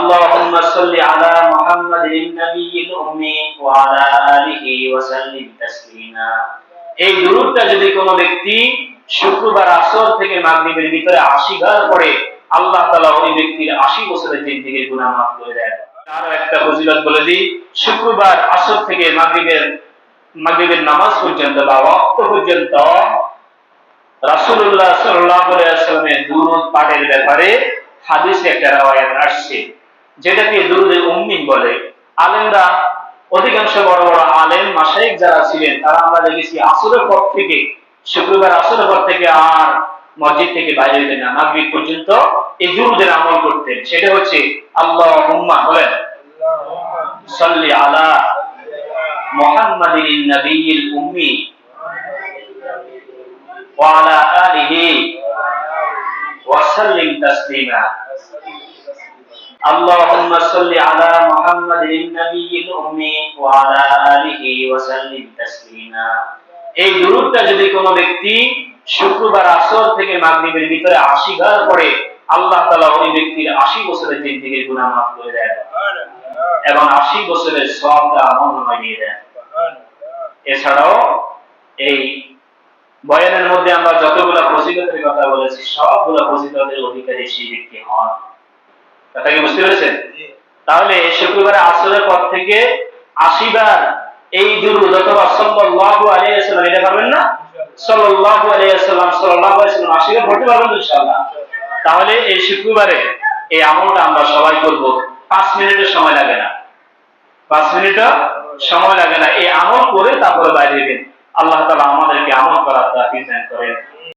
اللهم صل على محمد النبي الأمي وعلى آله وسلم تسليما এই দুরূদটা যদি কোনো ব্যক্তি শুক্রবার আসর থেকে মাগরিবের ভিতরে আশি বার পড়ে আল্লাহ তাআলা ওই ব্যক্তির আশি বছরের জিন্দেগির গুনাহ মাফ করে দেন আরো একটা ফজিলত বলে দিই শুক্রবার আসর থেকে মাগরিবের মাগরিবের নামাজ পর্যন্ত বা ওয়াক্ত পর্যন্ত রাসূলুল্লাহ সাল্লাল্লাহু আলাইহি ওয়াসাল্লামের দুরূদ পাঠের ব্যাপারে হাদিসে একটা রাওয়ায়াত আসছে যেটাকে দুরুদে উম্মিন বলে। আলেমরা অধিকাংশ বড় বড় আলেম মাসাইক যারা ছিলেন, তারা আমরা দেখেছি আসরের পর থেকে, শুক্রবার আসরের পর থেকে আর মসজিদ থেকে বাইরে হইতেন না, মাগরিব পর্যন্ত এই দুরুদের আমল করতেন। সেটা হচ্ছে আল্লাহ হুম্মা বলেন, সল্লি আলা মোহাম্মদিন নবীল উম্মি ওয়ালা আলিহি ওয়াসাল্লিম তাসলিমা। اللهم صل على محمد النبي الأمي وعلى آله وسلم تسليما এই দুরূদটা যদি কোনো ব্যক্তি শুক্রবার আসর থেকে মাগরিবের ভিতরে আশি বার পড়ে আল্লাহ তাআলা ওই ব্যক্তির আশি বছরের জিন্দেগির গুনাহ মাফ করে দেন এবং আশি বছরের সওয়াবটা আমল নামায় দিয়ে দেন এছাড়াও এই বয়ানের মধ্যে আমরা যতগুলা ফজিলতের কথা বলেছি সবগুলা ফজিলতের অধিকারী সেই ব্যক্তি হন কথা কি বুঝতে পেরেছেন? তাহলে শুক্রবারে আসরের পর থেকে আশিবার এই দুরুদ অথবা সাল্লাল্লাহু আলাইহি ওয়াসাল্লাম এটা পারবেন না? সাল্লাল্লাহু আলাইহি ওয়াসাল্লাম সাল্লাল্লাহু আলাইহি ওয়াসাল্লাম আশিবার পড়তে পারবেন ইনশাআল্লাহ। তাহলে এই শুক্রবারে এই আমলটা আমরা সবাই করব। পাঁচ মিনিটের সময় লাগে না। পাঁচ মিনিটও সময় লাগে না। এই আমল করে তারপরে বাইরে দিন আল্লাহ তাআলা আমাদেরকে আমল করার তাফিক দান করেন।